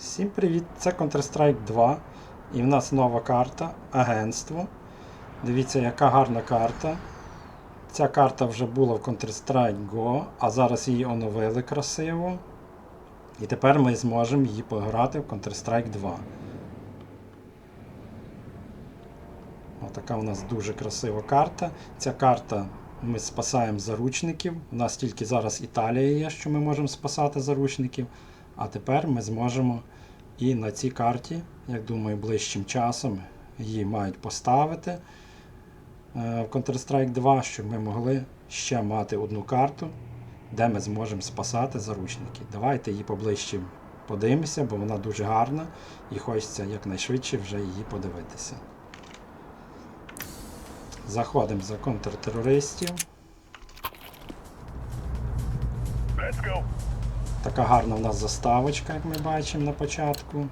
Всім привіт! Це Counter-Strike 2. І в нас нова карта Агентство. Дивіться, яка гарна карта. Ця карта вже була в Counter-Strike Go, а зараз її оновили красиво. І тепер ми зможемо її пограти в Counter-Strike 2. Отака у нас дуже красива карта. Ця карта ми спасаємо заручників. У нас тільки зараз Італія є, що ми можемо спасати заручників. А тепер ми зможемо і на цій карті, як думаю, ближчим часом її мають поставити е, в Counter-Strike 2, щоб ми могли ще мати одну карту, де ми зможемо спасати заручників. Давайте її поближче подивимося, бо вона дуже гарна і хочеться якнайшвидше вже її подивитися. Заходимо за контртерористів. Let's go. Така гарна в нас заставочка, як ми бачимо на початку.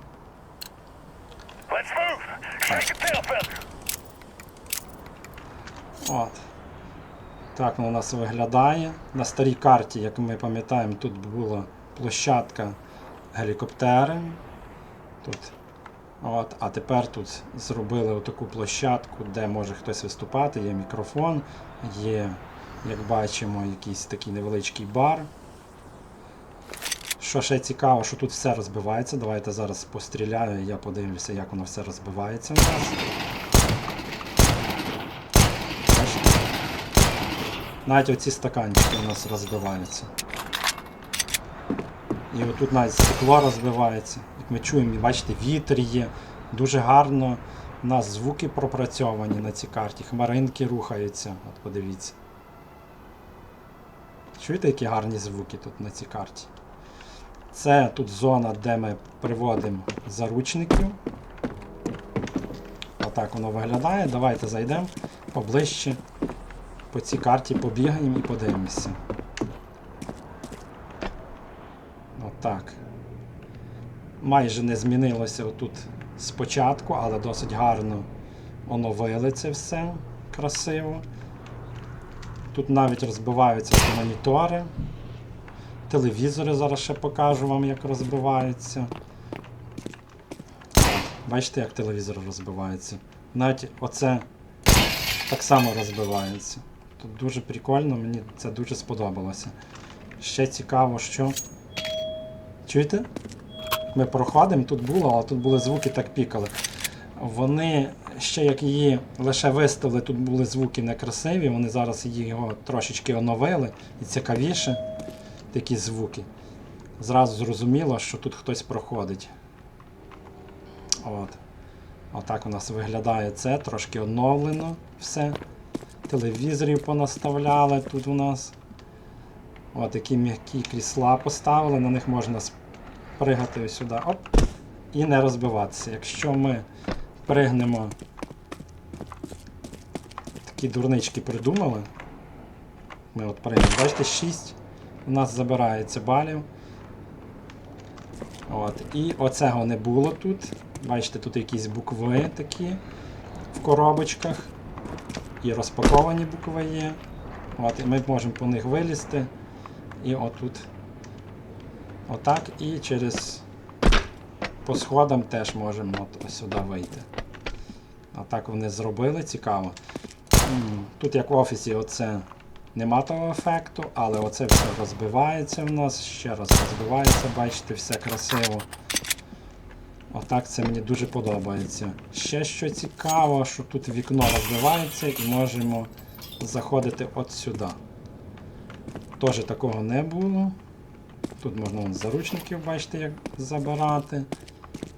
От. Так воно у нас виглядає. На старій карті, як ми пам'ятаємо, тут була площадка гелікоптери. Тут. От, а тепер тут зробили таку площадку, де може хтось виступати, є мікрофон, є, як бачимо, якийсь такий невеличкий бар. Що ще цікаво, що тут все розбивається. Давайте зараз постріляю, я подивлюся, як воно все розбивається. Навіть оці стаканчики у нас розбиваються. І отут навіть стекло розбивається. Як ми чуємо, бачите, вітер є. Дуже гарно у нас звуки пропрацьовані на цій карті. Хмаринки рухаються. От подивіться. Чуєте, які гарні звуки тут на цій карті? Це тут зона, де ми приводимо заручників. Отак воно виглядає. Давайте зайдемо поближче по цій карті побігаємо і подивимося. Отак. Майже не змінилося отут спочатку, але досить гарно оновили це все красиво. Тут навіть розбиваються ці монітори. Телевізори зараз ще покажу вам, як розбиваються. Бачите, як телевізор розбивається. Навіть оце так само розбивається. Тут дуже прикольно, мені це дуже сподобалося. Ще цікаво, що. Чуєте? Ми проходимо, тут було, але тут були звуки так пікали. Вони ще як її лише виставили, тут були звуки некрасиві, вони зараз її його трошечки оновили і цікавіше такі звуки. Зразу зрозуміло, що тут хтось проходить. От. Отак у нас виглядає це, трошки оновлено все. Телевізорів понаставляли тут у нас. От такі м'які крісла поставили, на них можна спригати ось сюди. Оп, і не розбиватися. Якщо ми пригнемо, такі дурнички придумали. Ми от пригнемо, бачите, 6 у нас забирається балів. От. І оцього не було тут. Бачите, тут якісь букви такі в коробочках. І розпаковані букви є. От, і ми можемо по них вилізти. І отут. Отак. І через по сходам теж можемо от сюди вийти. Отак вони зробили, цікаво. Тут як в офісі оце нема того ефекту, але оце все розбивається в нас, ще раз розбивається, бачите, все красиво. Отак це мені дуже подобається. Ще що цікаво, що тут вікно розбивається і можемо заходити от сюди. Теж такого не було. Тут можна вон, заручників, бачите, як забирати,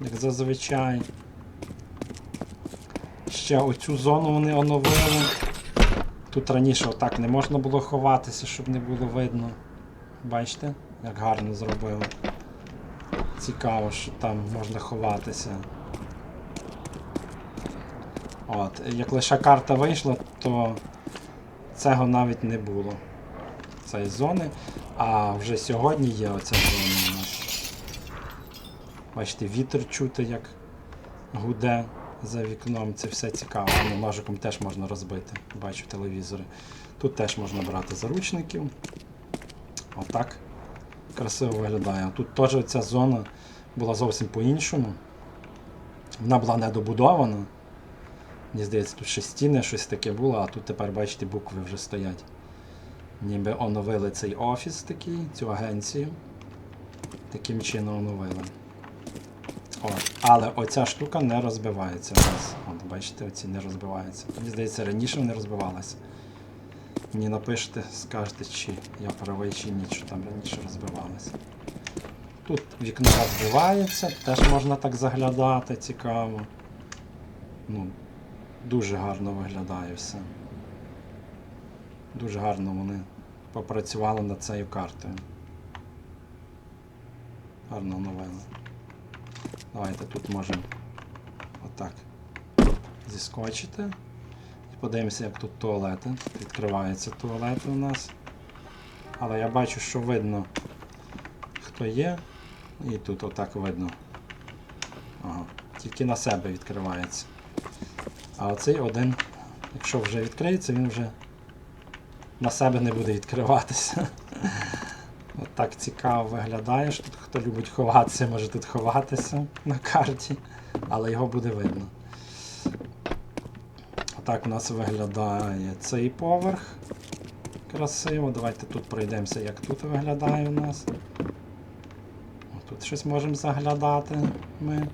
як зазвичай. Ще оцю зону вони оновили. Тут раніше отак не можна було ховатися, щоб не було видно. Бачите, як гарно зробили. Цікаво, що там можна ховатися. От, як лише карта вийшла, то цього навіть не було. Цієї зони. А вже сьогодні є оця зона у нас. Бачите, вітер чути, як гуде за вікном. Це все цікаво. Ну, ножиком теж можна розбити. Бачу телевізори. Тут теж можна брати заручників. Отак красиво виглядає. Тут теж ця зона була зовсім по-іншому. Вона була недобудована. Мені здається, тут ще стіни, щось таке було, а тут тепер, бачите, букви вже стоять. Ніби оновили цей офіс такий, цю агенцію. Таким чином оновили. От. Але оця штука не розбивається нас. От, бачите, оці не розбиваються. Мені здається, раніше вони розбивалися. Мені напишете, скажете, чи я правий, чи ні, що там раніше розбивалися. Тут вікно розбивається, теж можна так заглядати, цікаво. Ну, дуже гарно виглядає все. Дуже гарно вони попрацювали над цією картою. Гарно оновили. Давайте тут можемо отак зіскочити. І подивимося, як тут туалети. Відкриваються туалети у нас. Але я бачу, що видно, хто є. І тут отак видно. Ага. Тільки на себе відкривається. А оцей один, якщо вже відкриється, він вже на себе не буде відкриватися. От так цікаво виглядає, що тут хто любить ховатися, може тут ховатися на карті, але його буде видно. Отак у нас виглядає цей поверх. Красиво. Давайте тут пройдемося, як тут виглядає у нас. Тут щось можемо заглядати ми.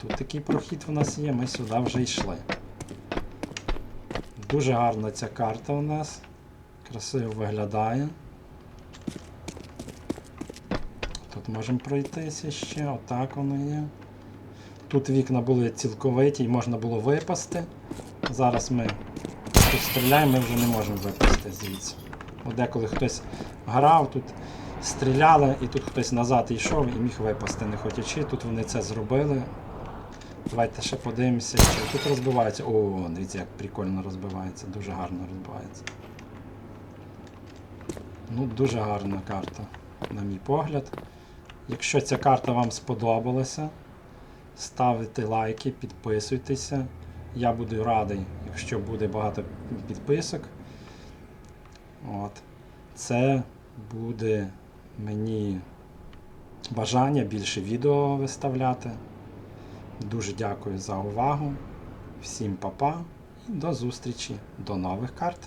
Тут такий прохід у нас є, ми сюди вже йшли. Дуже гарна ця карта у нас. Красиво виглядає. Тут можемо пройтися ще, отак воно є. Тут вікна були цілковиті і можна було випасти. Зараз ми тут стріляємо, ми вже не можемо випасти звідси. От деколи хтось грав, тут стріляли, і тут хтось назад йшов і міг випасти, не хотячи. Тут вони це зробили. Давайте ще подивимося, чи тут розбивається. О, дивіться, як прикольно розбивається, дуже гарно розбивається. Ну, дуже гарна карта, на мій погляд. Якщо ця карта вам сподобалася, ставте лайки, підписуйтеся. Я буду радий, якщо буде багато підписок. От. Це буде мені бажання більше відео виставляти. Дуже дякую за увагу. Всім па-па і до зустрічі, до нових карт.